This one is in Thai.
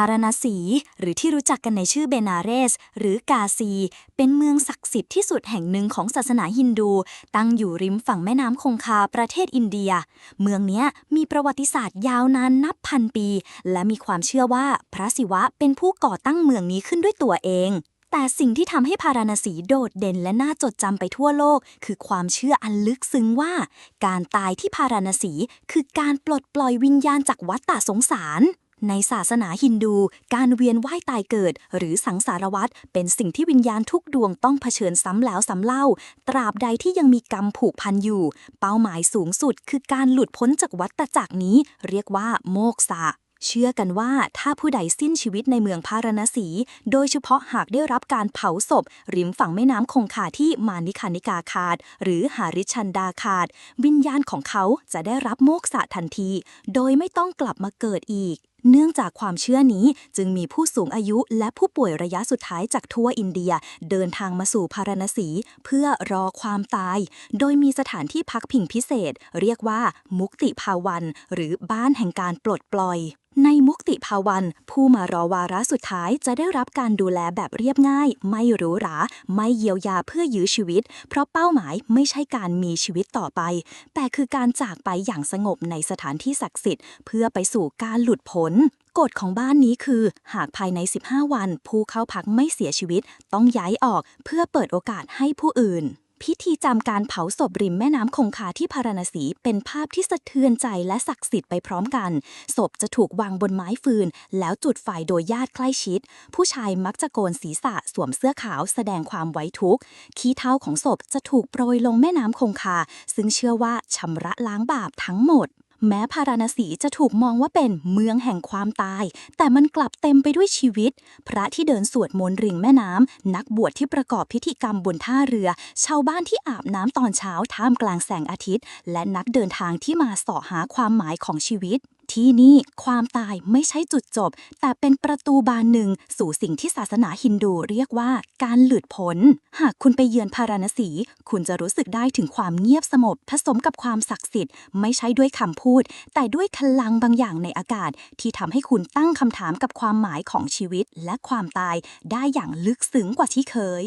าราณสี หรือที่รู้จักกันในชื่อเบนาเรส หรือกาซี เป็นเมืองศักดิ์สิทธิ์ที่สุดแห่งหนึ่งของศาสนาฮินดู ตั้งอยู่ริมฝั่งแม่น้ำคงคาประเทศอินเดีย เมืองนี้มีประวัติศาสตร์ยาวนานนับพันปี และมีความเชื่อว่าพระศิวะเป็นผู้ก่อตั้งเมืองนี้ขึ้นด้วยตัวเองแต่สิ่งที่ทำให้พาราณสีโดดเด่นและน่าจดจำไปทั่วโลก คือความเชื่ออันลึกซึ้งว่า การตายที่พาราณสีคือการปลดปล่อยวิญญาณจากวัฏฏะสงสาร ในศาสนาฮินดู การเวียนว่ายตายเกิด หรือสังสารวัฏเป็นสิ่งที่วิญญาณทุกดวงต้องเผชิญซ้ำแล้วซ้ำเล่า ตราบใดที่ยังมีกรรมผูกพันอยู่ เป้าหมายสูงสุดคือการหลุดพ้นจากวัฏจักรนี้ เรียกว่าโมกษะเชื่อกันว่าถ้าผู้ใดสิ้นชีวิตในเมืองพาราณสี โดยเฉพาะหากได้รับการเผาศพ ริมฝั่งแม่น้ำคงคาที่มานิคานิกาคาด หรือหาริชันดาคาด วิญญาณของเขาจะได้รับโมกษะทันที โดยไม่ต้องกลับมาเกิดอีก เนื่องจากความเชื่อนี้จึงมีผู้สูงอายุและผู้ป่วยระยะสุดท้ายจากทั่วอินเดีย เดินทางมาสู่พาราณสี เพื่อรอความตาย โดยมีสถานที่พักพิงพิเศษ เรียกว่า มุกติภาวัน หรือบ้านแห่งการปลดปล่อย ในมุกติภาวัน ผู้มารอวาระสุดท้ายจะได้รับการดูแลแบบเรียบง่าย ไม่หรูหรา ไม่เยียวยาเพื่อยื้อชีวิต เพราะเป้าหมายไม่ใช่การมีชีวิตต่อไป แต่คือการจากไปอย่างสงบในสถานที่ศักดิ์สิทธิ์ เพื่อไปสู่การหลุดพ้นกฎของบ้านนี้คือ หากภายใน 15 วัน ผู้เข้าพักไม่เสียชีวิต ต้องย้ายออกเพื่อเปิดโอกาสให้ผู้อื่น พิธีจำการเผาศพริมแม่น้ำคงคาที่พาราณสีเป็นภาพที่สะเทือนใจและศักดิ์สิทธิ์ไปพร้อมกัน ศพจะถูกวางบนไม้ฟืน แล้วจุดไฟโดยญาติใกล้ชิด ผู้ชายมักจะโกนศีรษะสวมเสื้อขาวแสดงความไว้ทุกข์ขี้เท่าของศพจะถูกโปรยลงแม่น้ำคงคา ซึ่งเชื่อว่าชำระล้างบาปทั้งหมด แม้พาราณสีจะถูกมองว่าเป็นเมืองแห่งความตาย แต่มันกลับเต็มไปด้วยชีวิต พระที่เดินสวดมนต์ริงแม่น้ำ นักบวชที่ประกอบพิธีกรรมบนท่าเรือ ชาวบ้านที่อาบน้ำตอนเช้าท่ามกลางแสงอาทิตย์ และนักเดินทางที่มาเสาะหาความหมายของชีวิต ที่นี่ความตายไม่ใช่จุดจบ แต่เป็นประตูบานหนึ่งสู่สิ่งที่ศาสนาฮินดูเรียกว่าการหลุดพ้น หากคุณไปเยือนพาราณสี คุณจะรู้สึกได้ถึงความเงียบสงบผสมกับความศักดิ์สิทธิ์ ไม่ใช่ด้วยคำพูด แต่ด้วยพลังบางอย่างในอากาศ ที่ทำให้คุณตั้งคำถามกับความหมายของชีวิตและความตายได้อย่างลึกซึ้งกว่าที่เคย